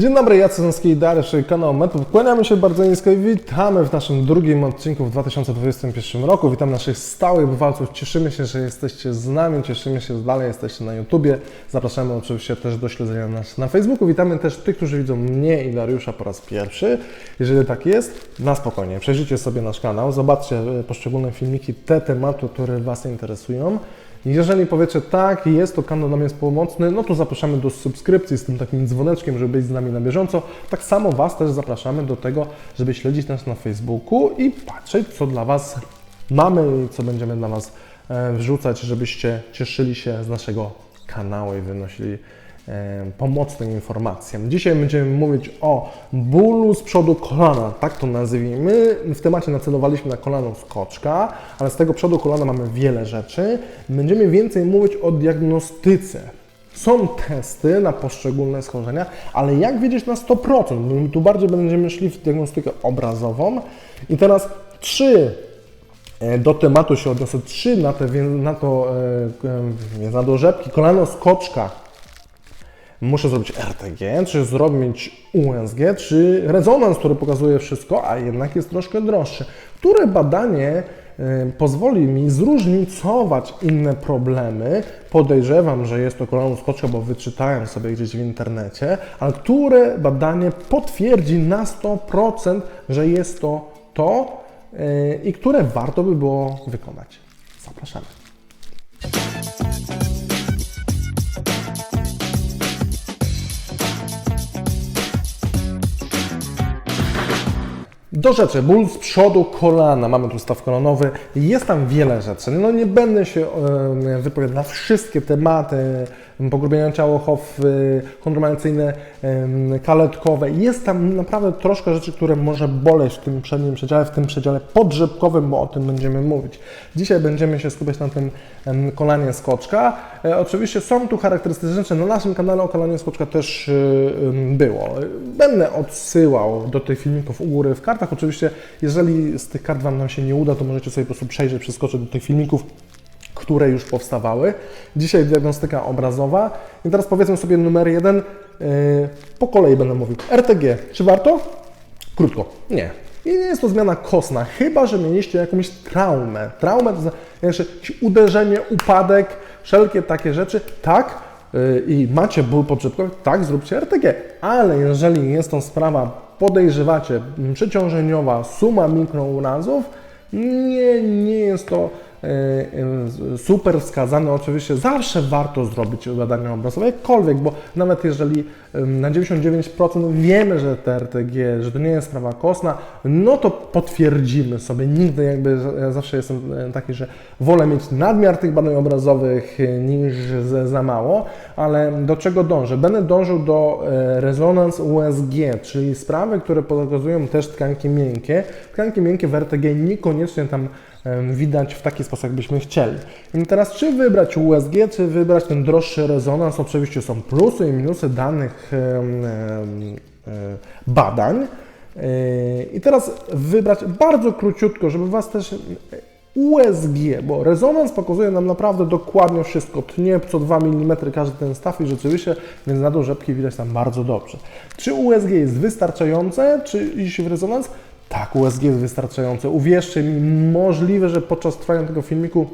Dzień dobry, Jacek i Dariusz, kanał Metów. Kłaniamy się bardzo nisko i witamy w naszym drugim odcinku w 2021 roku. Witam naszych stałych bywalców. Cieszymy się, że jesteście z nami, cieszymy się, że dalej jesteście na YouTubie. Zapraszamy oczywiście też do śledzenia nas na Facebooku. Witamy też tych, którzy widzą mnie i Dariusza po raz pierwszy. Jeżeli tak jest, na spokojnie, przejrzyjcie sobie nasz kanał, zobaczcie e, poszczególne filmiki, te tematy, które Was interesują. Jeżeli powiecie tak, jest to kanał dla mnie pomocny, no to zapraszamy do subskrypcji z tym takim dzwoneczkiem, żeby być z nami na bieżąco. Tak samo Was też zapraszamy do tego, żeby śledzić nas na Facebooku i patrzeć, co dla Was mamy i co będziemy dla Was e, wrzucać, żebyście cieszyli się z naszego kanału i wynosili pomocne informacje. Dzisiaj będziemy mówić o bólu z przodu kolana, tak to nazwijmy. W temacie nacelowaliśmy na kolano skoczka, ale z tego przodu kolana mamy wiele rzeczy. Będziemy więcej mówić o diagnostyce. Są testy na poszczególne schorzenia, ale jak wiedzieć na 100%? My tu bardziej będziemy szli w diagnostykę obrazową. I teraz trzy E, do tematu się odniosę. Trzy na, te, na to, e, e, na dorzepki, kolano skoczka. Muszę zrobić RTG, czy zrobić USG, czy rezonans, który pokazuje wszystko, a jednak jest troszkę droższy. Które badanie e, pozwoli mi zróżnicować inne problemy? Podejrzewam, że jest to skoczka, bo wyczytałem sobie gdzieś w internecie, ale które badanie potwierdzi na 100%, że jest to to, e, i które warto by było wykonać. Zapraszamy. Do rzeczy, ból z przodu kolana, mamy tu staw kolanowy, jest tam wiele rzeczy. No nie będę się wypowiadał na wszystkie tematy, pogrubienia ciałochow, kontromacyjne, kaletkowe. Jest tam naprawdę troszkę rzeczy, które może boleć w tym przednim przedziale, w tym przedziale podrzepkowym, bo o tym będziemy mówić. Dzisiaj będziemy się skupiać na tym kolanie skoczka. E, Oczywiście są tu charakterystyczne rzeczy, na naszym kanale o kolanie skoczka też y, było. Będę odsyłał do tych filmików u góry w kartach. Oczywiście, jeżeli z tych kart Wam nam się nie uda, to możecie sobie po prostu przejrzeć, przeskoczyć do tych filmików które już powstawały. Dzisiaj diagnostyka obrazowa. I teraz powiedzmy sobie numer jeden. Yy, po kolei będę mówił. RTG, czy warto? Krótko, nie. I nie jest to zmiana kostna, chyba że mieliście jakąś traumę. Traumę to znaczy uderzenie, upadek, wszelkie takie rzeczy. Tak, yy, i macie ból podrzepkowy, tak, zróbcie RTG. Ale jeżeli jest to sprawa, podejrzewacie, przeciążeniowa, suma mikrourazów, nie, nie jest to super wskazane. Oczywiście zawsze warto zrobić badania obrazowe, jakkolwiek, bo nawet jeżeli na 99% wiemy, że te RTG, że to nie jest sprawa kostna, no to potwierdzimy sobie. Nigdy jakby, ja zawsze jestem e, taki, że wolę mieć nadmiar tych badań obrazowych niż za, mało, ale do czego dążę? Będę dążył do rezonans USG, czyli sprawy, które pokazują też tkanki miękkie. Tkanki miękkie w RTG niekoniecznie tam widać w taki sposób, jakbyśmy chcieli. I teraz, czy wybrać USG, czy wybrać ten droższy rezonans? Oczywiście są plusy i minusy danych e, badań. E, I teraz wybrać bardzo króciutko, żeby Was też USG, bo rezonans pokazuje nam naprawdę dokładnie wszystko. Tnie co 2 mm każdy ten staw i rzeczywiście, więc na dół rzepki widać tam bardzo dobrze. Czy USG jest wystarczające, czy iść w rezonans? Tak, USG jest wystarczające. Uwierzcie mi, możliwe, że podczas trwania tego filmiku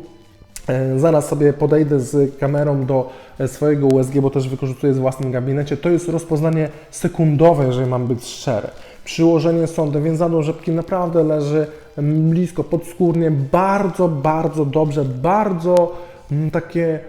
E, Zaraz sobie podejdę z kamerą do e, swojego USG, bo też wykorzystuję w własnym gabinecie. To jest rozpoznanie sekundowe, jeżeli mam być szczery. Przyłożenie sądem, więc zadło rzepki naprawdę leży mm, blisko, podskórnie, bardzo, bardzo dobrze, bardzo mm, takie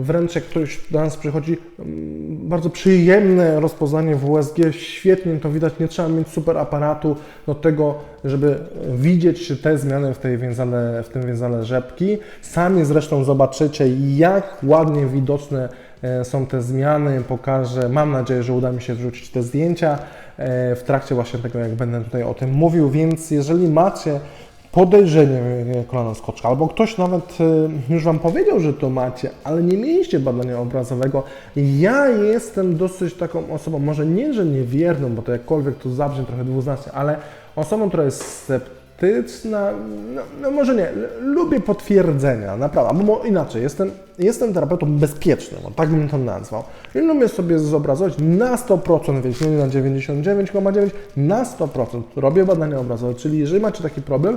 wręcz jak ktoś do nas przychodzi, mm, bardzo przyjemne rozpoznanie w USG, świetnie to widać, nie trzeba mieć super aparatu do tego, żeby widzieć te zmiany w, tej więzale, w tym więzale rzepki. Sami zresztą zobaczycie, jak ładnie widoczne e, są te zmiany. Pokażę, mam nadzieję, że uda mi się wrzucić te zdjęcia e, w trakcie właśnie tego, jak będę tutaj o tym mówił, więc jeżeli macie podejrzenie e, kolana skoczka, albo ktoś nawet e, już Wam powiedział, że to macie, ale nie mieliście badania obrazowego. Ja jestem dosyć taką osobą, może nie, że niewierną, bo to jakkolwiek to zabrzmi trochę dwuznacznie, ale osobą, która jest no, no może nie, lubię potwierdzenia, naprawdę, mo- inaczej, jestem, jestem terapeutą bezpiecznym, tak bym to nazwał. I lubię sobie zobrazować na 100%, więc nie na 99,9%, na 100% robię badania obrazowe, czyli jeżeli macie taki problem,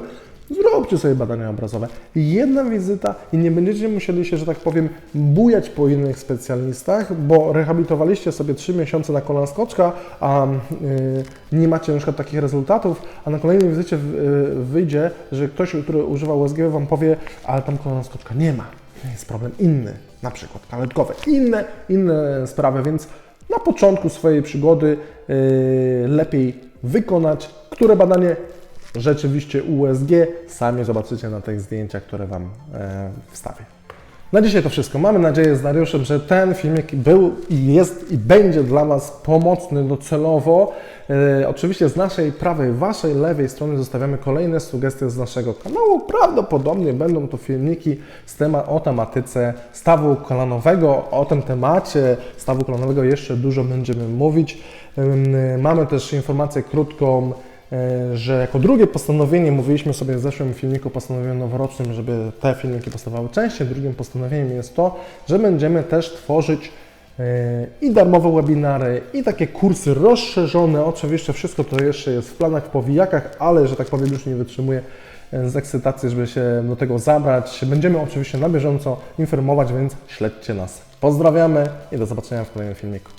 Zróbcie sobie badania obrazowe. Jedna wizyta i nie będziecie musieli się, że tak powiem, bujać po innych specjalistach, bo rehabilitowaliście sobie 3 miesiące na kolana skoczka, a yy, nie macie na przykład takich rezultatów, a na kolejnej wizycie yy, wyjdzie, że ktoś, który używa USG Wam powie, ale tam kolana skoczka nie ma. Jest problem inny, na przykład kaletkowe, inne, inne sprawy, więc na początku swojej przygody yy, lepiej wykonać, które badanie rzeczywiście USG. Sami zobaczycie na tych zdjęciach, które Wam e, wstawię. Na dzisiaj to wszystko. Mamy nadzieję z Dariuszem, że ten filmik był i jest i będzie dla Was pomocny docelowo. E, oczywiście z naszej prawej, Waszej lewej strony zostawiamy kolejne sugestie z naszego kanału. Prawdopodobnie będą to filmiki z tema, o tematyce stawu kolanowego. O tym temacie stawu kolanowego jeszcze dużo będziemy mówić. Ym, Mamy też informację krótką E, że jako drugie postanowienie, mówiliśmy sobie w zeszłym filmiku postanowieniu noworocznym, żeby te filmiki powstawały częściej. Drugim postanowieniem jest to, że będziemy też tworzyć e, i darmowe webinary, i takie kursy rozszerzone. Oczywiście wszystko to jeszcze jest w planach, w powijakach, ale że tak powiem już nie wytrzymuję e, z ekscytacji, żeby się do tego zabrać. Będziemy oczywiście na bieżąco informować, więc śledźcie nas. Pozdrawiamy i do zobaczenia w kolejnym filmiku.